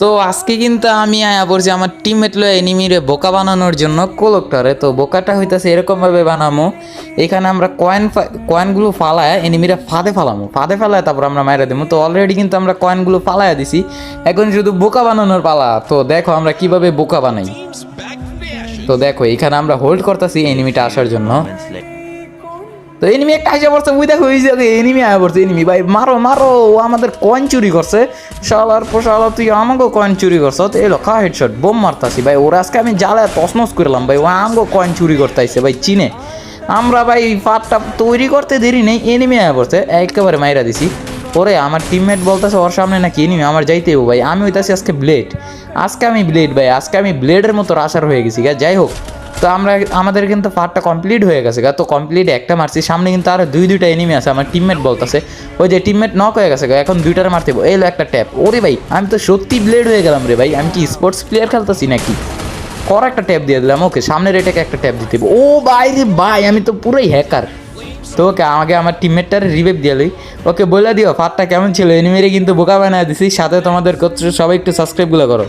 তো আজকে কিন্তু আমি আয়া পড়ছি আমার টিমমেট লো এনিমিরে বোকা বানানোর জন্য কোলকটারে তো বোকাটা হইতাছে এরকমভাবে বানামো। এখানে আমরা কয়েন কয়েনগুলো ফালায় এনিমিরা ফাঁদে ফালামো। ফাঁদে ফালায় তারপর আমরা মাইরা দেবো তো অলরেডি কিন্তু আমরা কয়েনগুলো ফালায় দিছি। এখন শুধু বোকা বানানোর পালা। তো দেখো আমরা কীভাবে বোকা বানাই। তো দেখো, এখানে আমরা হোল্ড করতেছি এনিমিটা আসার জন্য। তো এনিমি একটা আসে পড়ছে ওই দেখো ওই যে এনিমি আয়া পড়ছে এনিমি ভাই, মারো মারো, ও আমাদের কয়েন চুরি করছে। শালার পোশালা, তুই আমাকে কয়েন চুরি করছ, তো এলো, খা হেডশট বোম মারতাছি। ভাই, ওরা আজকে আমি জ্বালায় তসনস করলাম, ভাই, ও আমাকে কয়েন চুরি করতে আইছে ভাই, চিনে। আমরা, ভাই ফাটটা তৈরি করতে দেরি নেই এনিমি আয়া পড়ছে, একেবারে মাইরা দিছি। ওরে, আমার টিমমেট বলতেছে, ওর সামনে নাকি এনিমি আমার যাইতে ভাই। আমি হইতাছি আজকে ব্লেড আজকে আমি ব্লেড ভাই, আজকে আমি ব্লেডের মতো রাসার হয়ে গেছি যাই হোক। তো আমরা আমাদের কিন্তু পার্টটা কমপ্লিট হয়ে গেছে গা। তো কমপ্লিট একটা মারছি সামনে কিন্তু আরও দুই দুইটা এনিমি আছে আমার টিমমেট বলতেছে। ওই যে টিমমেট নক হয়ে গেছে গা, এখন দুইটার মারতে। এলো একটা ট্যাপ ওরে ভাই আমি তো সত্যি ব্লেড হয়ে গেলাম রে ভাই আমি কি স্পোর্টস প্লেয়ার খেলতেছি নাকি? কর একটা ট্যাপ দিয়ে দিলাম ওকে সামনের এটাকে একটা ট্যাপ দিতে। ও ভাই রে ভাই আমি তো পুরোই হ্যাকার তো ওকে আমাকে আমার টিমমেটটার রিভেভ দিয়ে লই। ওকে বলে দিও ফাটটা কেমন ছিল? এনিমেরে কিন্তু বোকা বানায় দিছি সাথে তোমাদের সবাই একটু সাবস্ক্রাইবগুলো করো।